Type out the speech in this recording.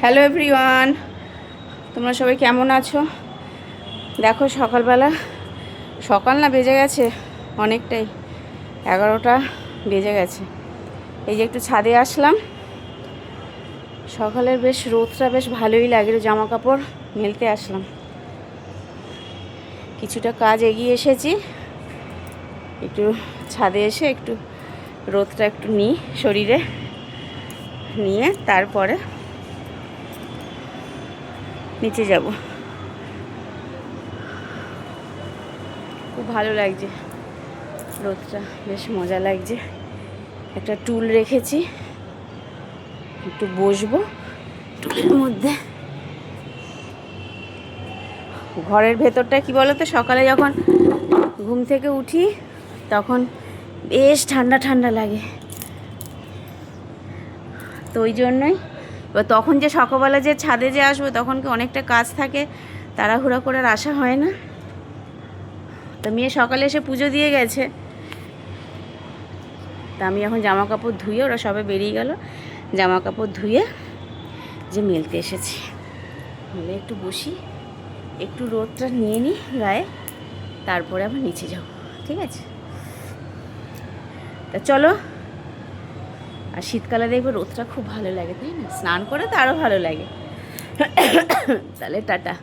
Hello everyone তোমরা সবাই কেমন আছো? দেখো, সকালবেলা সকাল না বেজে গেছে অনেকটাই। এগারোটা বেজে গেছে। এই যে একটু ছাদে আসলাম। সকালের বেশ রোদটা বেশ ভালোই লাগে জামা কাপড় মেলতে আসলাম। কিছুটা কাজ এগিয়ে এসেছি। একটু ছাদে এসে একটু রোদটা একটু নিই শরীরে। নিয়ে তারপরে নিচে যাব। খুব ভালো লাগছে। রোদটা বেশ মজা লাগছে। একটা টুল রেখেছি। একটু বসবো টুলের মধ্যে। ঘরের ভেতরটা কি বলতো? সকালে যখন ঘুম থেকে উঠি, তখন বেশ ঠান্ডা ঠান্ডা লাগে। তো ওই জন্যই এবার তখন যে সকালবেলা যে ছাদে যে আসব, তখন কি অনেকটা কাজ থাকে? তাড়াহুড়া করে আর আসা হয় না? তো মেয়ে সকালে এসে পুজো দিয়ে গেছে। তা আমি এখন জামা কাপড় ধুয়ে ওরা সবে বেরিয়ে গেল। জামা কাপড় ধুয়ে যে মেলতে এসেছি। মেলে একটু বসি, একটু রোদটা নিয়ে নিই গায়ে, তারপরে আবার নিচে যাব। ঠিক আছে? তা চলো আর শীতকালে দেখবে রোদটা খুব ভালো লাগে, তাই না? স্নান করে তো আরও ভালো লাগে। তাহলে টাটা।